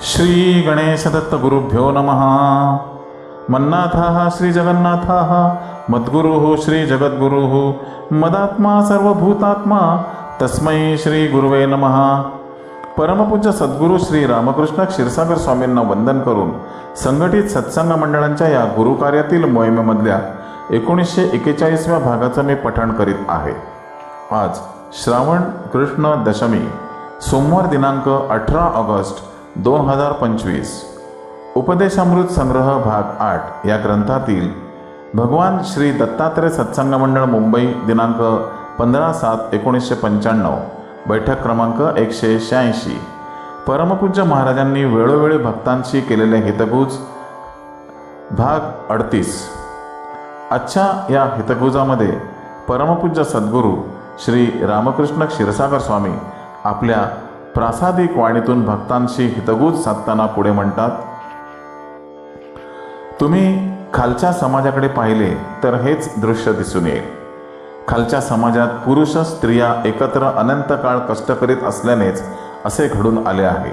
श्री गणेशदत्त गुरुभ्यो नमः। मन्नाथः श्रीजगन्नाथाः मद्गुरुः श्री जगद्गुरुः मदात्मा सर्वभूतात्मा तस्मै श्री गुरुवे नमः। परमपूज्य सद्गुरू श्री रामकृष्ण क्षीरसागर स्वामींना वंदन करून संघटित सत्संग मंडळांच्या या गुरुकार्यातील मोहिमेमधल्या एकोणीसशे एकेचाळीसव्या भागाचं मी पठण करीत आहे. आज श्रावण कृष्ण दशमी सोमवार दिनांक अठरा ऑगस्ट दोन हजार पंचवीस. उपदेशामृत संग्रह भाग आठ या ग्रंथातील भगवान श्री दत्तात्रय सत्संग मंडळ मुंबई दिनांक पंधरा सात एकोणीसशे पंच्याण्णव बैठक क्रमांक एकशे शहाऐंशी. परमपूज्य महाराजांनी वेळोवेळी भक्तांशी केलेले हितगुज भाग अडतीस. आजच्या या हितगुजामध्ये परमपूज्य सद्गुरू श्री रामकृष्ण क्षीरसागर स्वामी आपल्या प्रासादिक वाणीतून भक्तांशी हितगुज साधताना पुढे म्हणतात तुम्ही खालच्या समाजाकडे पाहिले तर हेच दृश्य दिसून येईल. खालच्या समाजात पुरुष स्त्रिया एकत्र अनंत काळ कष्ट करीत असल्यानेच असे घडून आले आहे.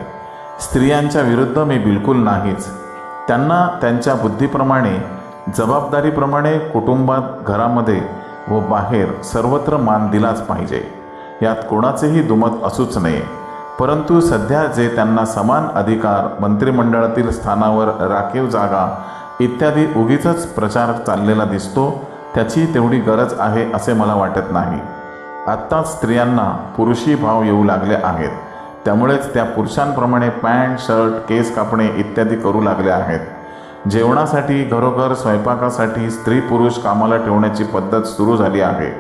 स्त्रियांच्या विरुद्ध मी बिलकुल नाहीच. त्यांना त्यांच्या बुद्धीप्रमाणे जबाबदारीप्रमाणे कुटुंबात घरामध्ये व बाहेर सर्वत्र मान दिलाच पाहिजे. यात कोणाचेही दुमत असूच नये. परंतु सध्या जे त्यांना समान अधिकार मंत्रिमंडळातील स्थानावर राखीव जागा इत्यादी उगीच प्रचार चाललेला दिसतो त्याची तेवढी गरज आहे असे मला वाटत नाही. आत्ताच स्त्रियांना पुरुषी भाव येऊ लागले आहेत. त्यामुळेच त्या पुरुषांप्रमाणे पॅन्ट शर्ट केस कापणे इत्यादी करू लागले आहेत. जेवणासाठी घरोघर स्वयंपाकासाठी स्त्री पुरुष कामाला ठेवण्याची पद्धत सुरू झाली आहे.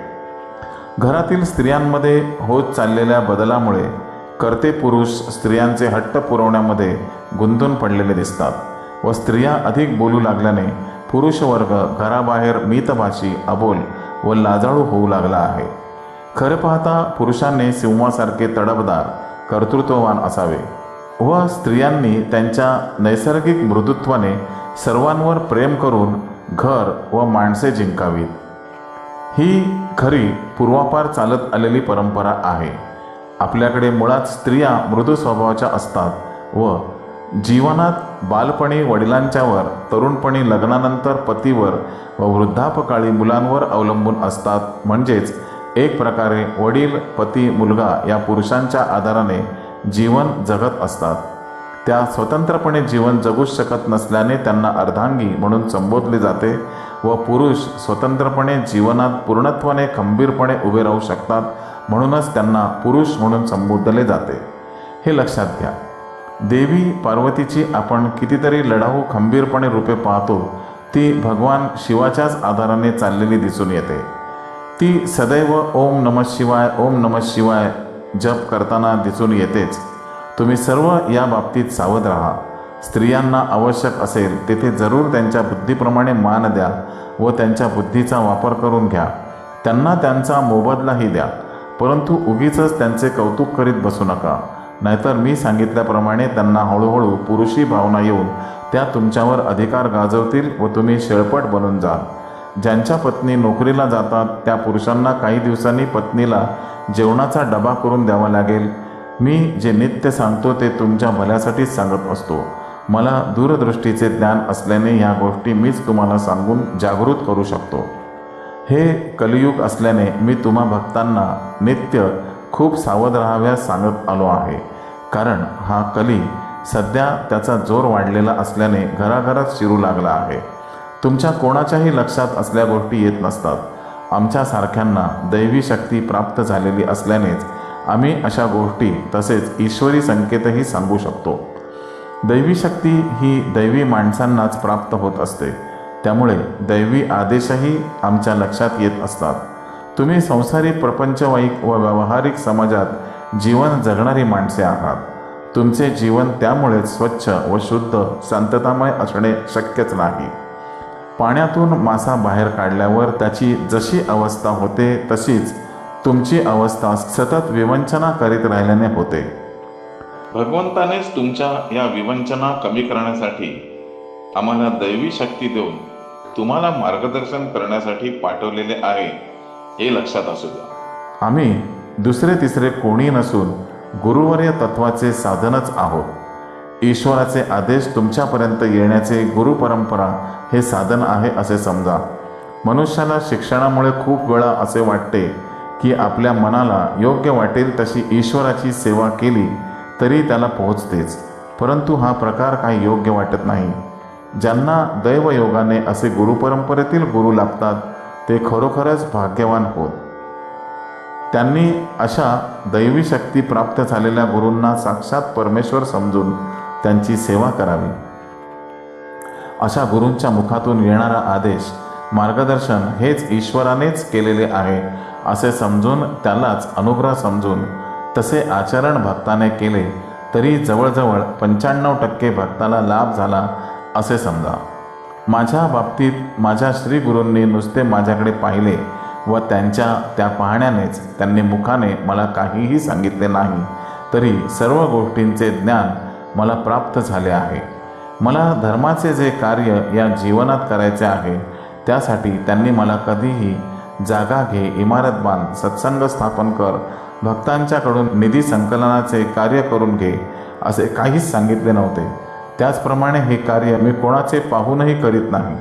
घरातील स्त्रियांमध्ये होत चाललेल्या बदलामुळे करते पुरुष स्त्रियांचे हट्ट पुरवण्यामध्ये गुंतून पडलेले दिसतात व स्त्रिया अधिक बोलू लागल्याने पुरुष वर्ग घराबाहेर मितभाषी अबोल व लाजाळू होऊ लागला आहे. खरं पाहता पुरुषांनी सिंहासारखे तडबदार कर्तृत्ववान असावे. व स्त्रियांनी त्यांच्या नैसर्गिक मृदुत्वाने सर्वांवर प्रेम करून घर व माणसे जिंकावीत. ही खरी पूर्वापार चालत आलेली परंपरा आहे. आपल्याकडे मुळात स्त्रिया मृदू स्वभावाच्या असतात व जीवनात बालपणी वडिलांच्यावर तरुणपणी लग्नानंतर पतीवर व वृद्धापकाळी मुलांवर अवलंबून असतात. म्हणजेच एक प्रकारे वडील पती मुलगा या पुरुषांच्या आधाराने जीवन जगत असतात. त्या स्वतंत्रपणे जीवन जगूच शकत नसल्याने त्यांना अर्धांगी म्हणून संबोधले जाते व पुरुष स्वतंत्रपणे जीवनात पूर्णत्वाने खंबीरपणे उभे राहू शकतात म्हणूनच त्यांना पुरुष म्हणून संबोधले जाते. हे लक्षात घ्या. देवी पार्वतीची आपण कितीतरी लढाऊ खंबीरपणे रूपे पाहतो ती भगवान शिवाच्याच आधाराने चाललेली दिसून येते. ती सदैव ओम नम शिवाय ओम नम शिवाय जप करताना दिसून येतेच. तुम्ही सर्व या बाबतीत सावध राहा. स्त्रियांना आवश्यक असेल तेथे जरूर त्यांच्या बुद्धीप्रमाणे मान द्या व त्यांच्या बुद्धीचा वापर करून घ्या. त्यांना त्यांचा मोबदलाही द्या. परंतु उगीच त्यांचे कौतुक करीत बसू नका. नाहीतर मी सांगितल्याप्रमाणे त्यांना हळूहळू पुरुषी भावना येऊन त्या तुमच्यावर अधिकार गाजवतील व तुम्ही शेळपट बनून जाल. ज्यांच्या पत्नी नोकरीला जातात त्या पुरुषांना काही दिवसांनी पत्नीला जेवणाचा डबा करून द्यावा लागेल. मी जे नित्य सांगतो ते तुमच्या भल्यासाठीच सांगत असतो. मला दूरदृष्टीचे ज्ञान असल्याने ह्या गोष्टी मीच तुम्हाला सांगून जागृत करू शकतो. हे कलियुग असल्याने मी तुम्हा भक्तांना नित्य खूप सावध राहाव्यास सांगत आलो आहे. कारण हा कली सध्या त्याचा जोर वाढलेला असल्याने घराघरात शिरू लागला आहे. तुमच्या कोणाच्याही लक्षात असल्या गोष्टी येत नसतात. आमच्यासारख्यांना दैवी शक्ती प्राप्त झालेली असल्यानेच आम्ही अशा गोष्टी तसेच ईश्वरी संकेतही सांगू शकतो. दैवी शक्ती ही दैवी माणसांनाच प्राप्त होत असते. त्यामुळे दैवी आदेशही आमच्या लक्षात येत असतात. तुम्ही संसारी प्रपंचवाईक व व्यावहारिक समाजात जीवन जगणारी माणसे आहात. तुमचे जीवन त्यामुळेच स्वच्छ व शुद्ध शांततामय असणे शक्यच नाही. पाण्यातून मासा बाहेर काढल्यावर त्याची जशी अवस्था होते तशीच तुमची अवस्था सतत विवंचना करीत राहिल्याने होते. भगवंतानेच तुमच्या या विवंचना कमी करण्यासाठी आम्हाला दैवी शक्ती देऊन तुम्हाला मार्गदर्शन करण्यासाठी पाठवलेले आहे हे लक्षात असू द्या. आम्ही दुसरे तिसरे कोणी नसून गुरुवर्य तत्वाचे साधनच आहोत. ईश्वराचे आदेश तुमच्यापर्यंत येण्याचे गुरुपरंपरा हे साधन आहे असे समजा. मनुष्याला शिक्षणामुळे खूप वेळा असे वाटते की आपल्या मनाला योग्य वाटेल तशी ईश्वराची सेवा केली तरी त्याला पोहोचतेच परंतु हा प्रकार काही योग्य वाटत नाही. ज्यांना दैवयोगाने असे गुरुपरंपरेतील गुरु लाभतात ते खरोखरच भाग्यवान होत. त्यांनी अशा दैवी शक्ती प्राप्त झालेल्या गुरूंना साक्षात परमेश्वर समजून त्यांची सेवा करावी. अशा गुरूंच्या मुखातून येणारा आदेश मार्गदर्शन हेच ईश्वरानेच केलेले आहे असे समजून त्यालाच अनुग्रह समजून तसे आचरण भक्ताने केले तरी जवळजवळ पंच्याण्णव टक्के भक्ताला लाभ झाला असे समजा. माझ्या बाबतीत माझ्या श्री गुरूंनी नुसते माझ्याकडे पाहिले व त्यांच्या त्या पाहण्यानेच त्यांनी मुखाने मला काहीही सांगितले नाही तरी सर्व गोष्टींचे ज्ञान मला प्राप्त झाले आहे. मला धर्माचे जे कार्य या जीवनात करायचे आहे त्यासाठी त्यांनी मला कधीही जागा घे इमारत बांध सत्संग स्थापन कर भक्तांच्याकडून निधी संकलनाचे कार्य करून घे असे काहीच सांगितले नव्हते. त्याचप्रमाणे हे कार्य मी कोणाचे पाहूनही करीत नाही.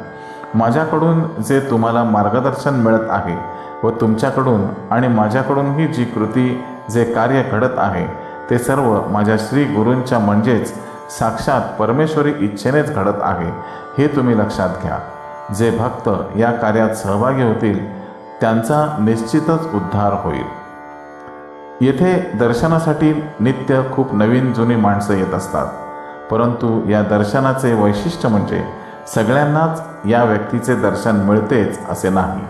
माझ्याकडून जे तुम्हाला मार्गदर्शन मिळत आहे व तुमच्याकडून आणि माझ्याकडूनही जी कृती जे कार्य घडत आहे ते सर्व माझ्या श्री गुरूंच्या म्हणजेच साक्षात परमेश्वरी इच्छेनेच घडत आहे हे तुम्ही लक्षात घ्या. जे भक्त या कार्यात सहभागी होतील त्यांचा निश्चितच उद्धार होईल. येथे दर्शनासाठी नित्य खूप नवीन जुनी माणसं येत असतात. परंतु या दर्शनाचे वैशिष्ट्य म्हणजे सगळ्यांनाच या व्यक्तीचे दर्शन मिळतेच असे नाही.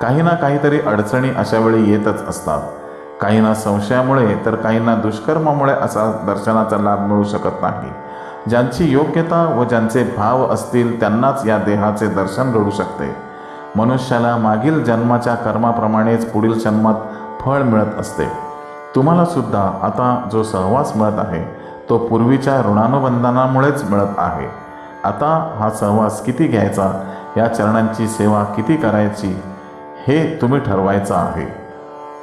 काही ना काहीतरी अडचणी अशा वेळी येतच असतात. काहींना संशयामुळे तर काहींना दुष्कर्मामुळे असा दर्शनाचा लाभ मिळू शकत नाही. ज्यांची योग्यता व ज्यांचे भाव असतील त्यांनाच या देहाचे दर्शन घडू शकते. मनुष्याला मागील जन्माच्या कर्माप्रमाणेच पुढील जन्मात फळ मिळत असते. तुम्हाला सुद्धा आता जो सहवास मिळत आहे तो पूर्वीच्या ऋणानुबंधनामुळेच मिळत आहे. आता हा सहवास किती घ्यायचा? या चरणांची सेवा किती करायची? हे तुम्ही ठरवायचं आहे.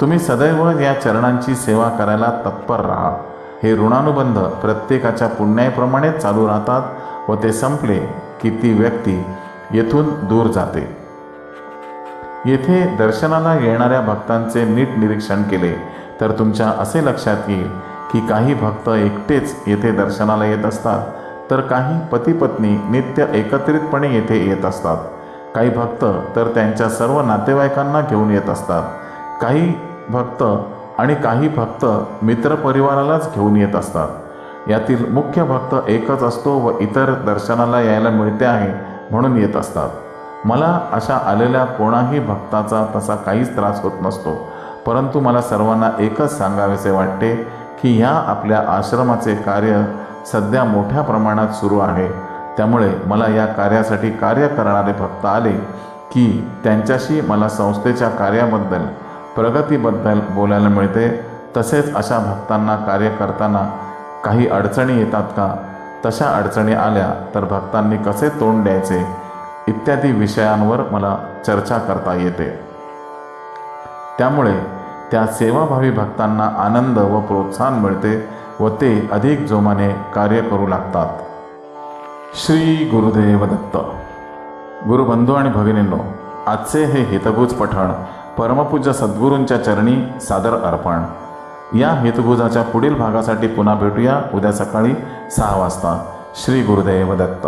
तुम्ही सदैव या चरणांची सेवा करायला तत्पर राहा. हे ऋणानुबंध प्रत्येकाच्या पुण्याप्रमाणे चालू राहतात व ते संपले की ती व्यक्ती येथून दूर जाते. येथे दर्शनाला येणाऱ्या भक्तांचे नीट निरीक्षण केले तर तुमच्या असे लक्षात येईल की काही भक्त एकटेच येथे दर्शनाला येत असतात तर काही पतीपत्नी नित्य एकत्रितपणे येथे येत असतात. काही भक्त तर त्यांच्या सर्व नातेवाईकांना घेऊन येत असतात. काही भक्त आणि काही भक्त मित्रपरिवारालाच घेऊन येत असतात. यातील मुख्य भक्त एकच असतो व इतर दर्शनाला यायला मिळते आहे म्हणून येत असतात. मला अशा आलेल्या कोणाही भक्ताचा तसा काहीच त्रास होत नसतो परंतु मला सर्वांना एकच सांगावेसे वाटते की ह्या आपल्या आश्रमाचे कार्य सध्या मोठ्या प्रमाणात सुरू आहे. त्यामुळे मला या कार्यासाठी कार्य करणारे भक्त आले की त्यांच्याशी मला संस्थेच्या कार्याबद्दल प्रगतीबद्दल बोलायला मिळते. तसेच अशा भक्तांना कार्य करताना काही अडचणी येतात का? तशा अडचणी आल्या तर भक्तांनी कसे तोंड द्यायचे? इत्यादी विषयांवर मला चर्चा करता येते. त्यामुळे त्या सेवाभावी भक्तांना आनंद व प्रोत्साहन मिळते व ते अधिक जोमाने कार्य करू लागतात. श्री गुरुदेव दत्त. गुरुबंधू आणि भगिनींनो आजचे हे हितगुज पठण परमपूज्य सद्गुरूंच्या चरणी सादर अर्पण. या हितभुजाच्या पुढील भागासाठी पुन्हा भेटूया उद्या सकाळी सहा वाजता. श्री गुरुदेव दत्त.